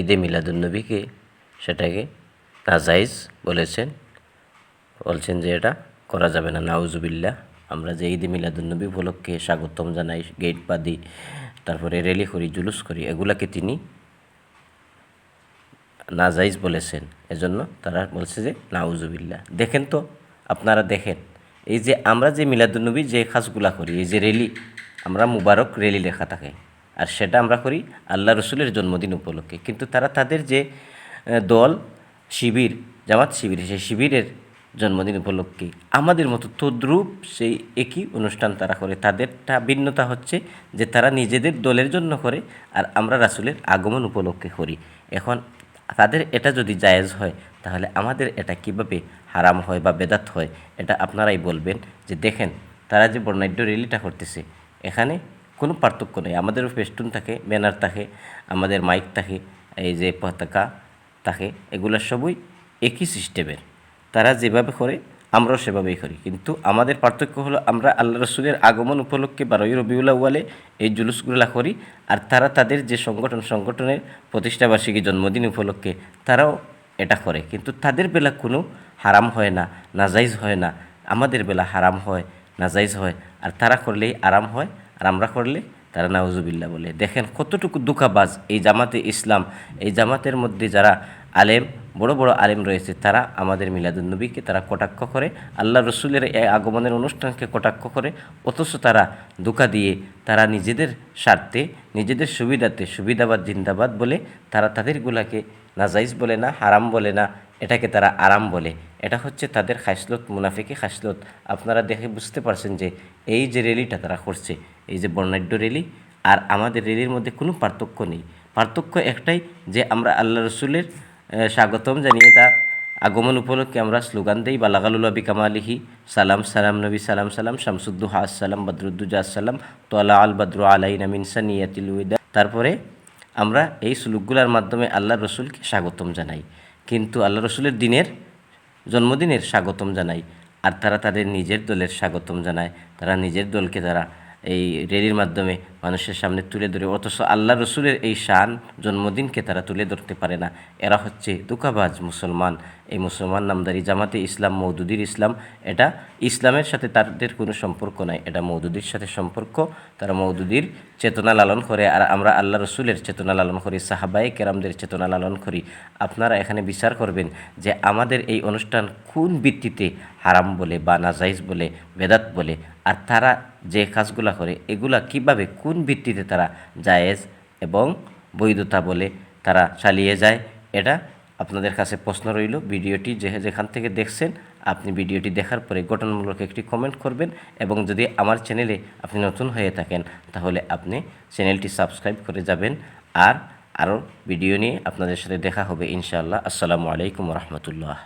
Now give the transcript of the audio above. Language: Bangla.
ঈদে মিলাদুন্নবীকে সেটাকে নাজাইজ বলেছেন। বলছেন যে এটা করা যাবে না। নাউজুবিল্লাহ, আমরা যে ঈদে মিলাদুন্নবী উপলক্ষে স্বাগতম জানাই, গেট বাদি তারপরে রেলি করি, জুলুস করি, এগুলাকে তিনি নাজাইজ বলেছেন। এজন্য তারা বলছে যে নাউজুবিল্লাহ। দেখেন তো, আপনারা দেখেন, এই যে আমরা যে মিলাদুন্নবী যে খাসগুলা করি, এই যে রেলি, আমরা মুবারক রেলি লেখা থাকে। আর সেটা আমরা করি আল্লাহ রসুলের জন্মদিন উপলক্ষে। কিন্তু তারা তাদের যে দল, শিবির, জামাত শিবির, সেই শিবিরের জন্মদিন উপলক্ষে আমাদের মতো তদ্রূপ সেই একই অনুষ্ঠান তারা করে। তাদেরটা ভিন্নতা হচ্ছে যে তারা নিজেদের দলের জন্য করে আর আমরা রাসুলের আগমন উপলক্ষে করি। এখন তাদের এটা যদি জায়েজ হয়, তাহলে আমাদের এটা কীভাবে হারাম হয় বা বেদাত হয়, এটা আপনারাই বলবেন যে দেখেন, তারা যে বর্ণাঢ্য রেলিটা করতেছে, এখানে কোনো পার্থক্য নেই। আমাদেরও ফেস্টুন থাকে ব্যানার থাকে, আমাদের মাইক থাকে, এই যে পতাকা থাকে, এগুলো সবই একই সিস্টেমের তারা যেভাবে করে, আমরাও সেভাবেই করি। কিন্তু আমাদের পার্থক্য হলো, আমরা আল্লাহ রসুলের আগমন উপলক্ষে বারোই রবিউল আউ্বালে এই জুলুসগুলা করি, আর তারা তাদের যে সংগঠন, সংগঠনের প্রতিষ্ঠাবার্ষিকী জন্মদিন উপলক্ষে তারাও এটা করে। কিন্তু তাদের বেলা কোনো হারাম হয় না, নাজাইজ হয় না। আমাদের বেলা হারাম হয়, নাজাইজ হয়, আর তারা করলেই আরাম হয়। আর আমরা করলে তারা নাউজুবিল্লা বলে। দেখেন কতটুকু দুঃখাবাজ এই জামাতে ইসলাম, এই জামাতের মধ্যে যারা আলেম, বড় বড় আলেম রয়েছে, তারা আমাদের মিলাদুন্নবীকে তারা কটাক্ষ করে, আল্লাহ রসুলের এই আগমনের অনুষ্ঠানকে কটাক্ষ করে, অথচ তারা দুকা দিয়ে তারা নিজেদের স্বার্থে, নিজেদের সুবিধাতে, সুবিধাবাদ, জিন্দাবাদ বলে তারা তাদেরগুলাকে নাজাইজ বলে না, হারাম বলে না, এটাকে তারা আরাম বলে। এটা হচ্ছে তাদের খাসলত, মুনাফিকে খাসলত। আপনারা দেখে বুঝতে পারছেন যে এই যে রেলিটা তারা করছে এই যে বর্ণাঢ্য রেলি, আর আমাদের রেলির মধ্যে কোনো পার্থক্য নেই। পার্থক্য একটাই যে আমরা আল্লাহ রসুলের স্বাগতম জানিয়ে তা আগমন উপলক্ষে আমরা স্লোগান দেই বা লাগালুল্লা বিকামালিহি সালাম সালাম, নবী, সালাম সালাম শামসুদ্দুহা আসসালাম বদরুদ্দুজা আসসালাম তোয়ালা আল বদরু আলাইন আমিন সানিয়াতিল উইদা। তারপরে আমরা এই সুলুকগুলার মাধ্যমে আল্লাহ রসুলকে স্বাগতম জানাই। কিন্তু আল্লাহ রসুলের দিনের জন্মদিনের স্বাগতম জানাই, আর তারা তাদের নিজের দলের স্বাগতম জানায়। তারা নিজের দলকে তারা এই রেলির মাধ্যমে মানুষের সামনে তুলে ধরে। অথচ আল্লাহ রসুলের এই শান জন্মদিনকে তারা তুলে ধরতে পারে না। এরা হচ্ছে দুকাবাজ মুসলমান। এই মুসলমান নামদারি জামাতে ইসলাম মৌদুদির ইসলাম, এটা ইসলামের সাথে তাদের কোনো সম্পর্ক নাই। এটা মৌদুদির সাথে সম্পর্ক, তারা মৌদুদির চেতনা লালন করে, আর আমরা আল্লাহ রসুলের চেতনা লালন করি সাহাবাই কেরামদের চেতনা লালন করি। আপনারা এখানে বিচার করবেন যে আমাদের এই অনুষ্ঠান কোন ভিত্তিতে হারাম বলে বা নাজাইজ বলে, বেদাত বলে, আর তারা যে কাজগুলা করে, এগুলা কীভাবে, কোন ভিত্তিতে তারা জায়েজ এবং বৈধতা বলে তারা চালিয়ে যায়, এটা আপনাদের কাছে প্রশ্ন রইল, ভিডিওটি যে যেখান থেকে দেখছেন, আপনি ভিডিওটি দেখার পরে গঠনমূলক একটি কমেন্ট করবেন এবং যদি আমার চ্যানেলে আপনি নতুন হয়ে থাকেন, তাহলে আপনি চ্যানেলটি সাবস্ক্রাইব করে যাবেন আর আরও ভিডিও নিয়ে আপনাদের সাথে দেখা হবে ইনশাআল্লাহ। আসসালামু আলাইকুম রহমতুল্লাহ।